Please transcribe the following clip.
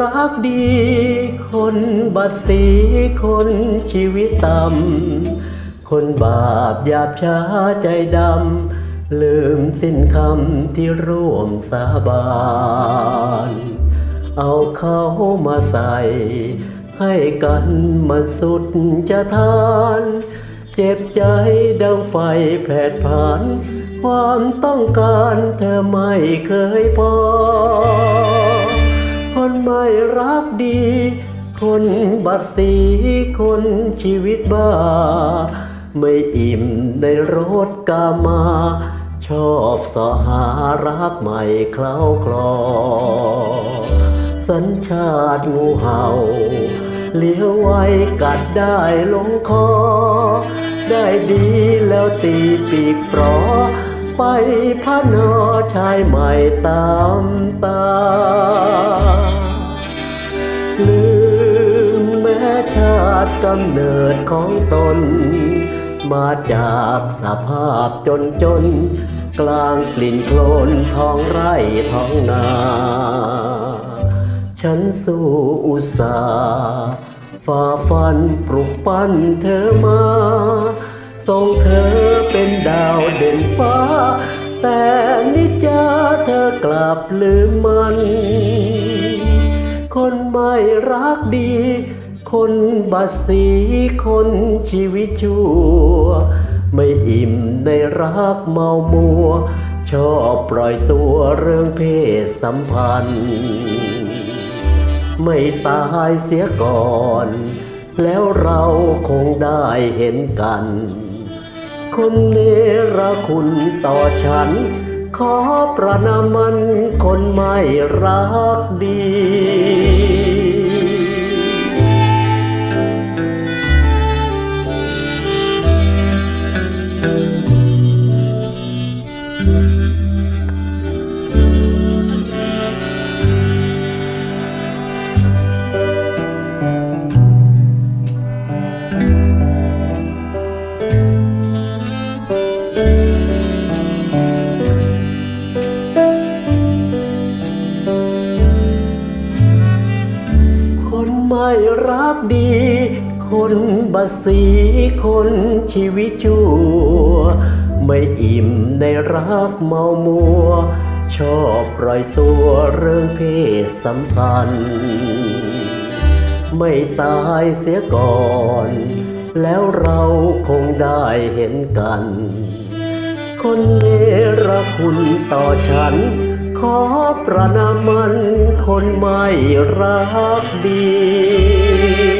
รักดี คนบัดสีคนชีวิตต่ำคนบาปหยาบช้าใจดำ ลืมสิ้นคำที่ร่วมสาบาน เอาเขามาใส่ ให้กันมันสุดจะทาน เจ็บใจดังไฟแผดผาน ความต้องการเธอไม่เคยพอ รักดี คนบัดสีคนชีวิตบ้า ไม่อิ่มในรถกามา ชอบสหารักใหม่เคล้าคลอ สัญชาติงูเห่าเลี้ยวไว้กัดได้ลงคอ ได้ดีแล้วตีปีกปลอไปพระนอชายใหม่ตามตา กำเนิดของตน มาจากสภาพจนจน กลางกลิ่นโคลนท้องไร่ท้องนา ฉันสู้อุตสาห์ฝ่าฟันปลุกปั้นเธอมาส่งเธอเป็นดาวเด่นฟ้า แต่นิจาเธอกลับลืมมัน คนไม่รักดี คนบัดสีคนชีวิตชั่ว ไม่อิ่มในรักเมามัว ชอบปล่อยตัวเรื่องเพศสัมพันธ์ ไม่ตายเสียก่อน แล้วเราคงได้เห็นกัน คนเนรคุณต่อฉัน ขอประนามมันคนไม่รักดี รักดี คนบัดสีคนชีวิตชั่ว ไม่อิ่มในรักเมามัว ชอบปล่อยตัวเรื่องเพศสัมพันธ์ ไม่ตายเสียก่อน แล้วเราคงได้เห็นกัน คนเนรคุณต่อฉันขอประนามมันคนไม่รักดี me.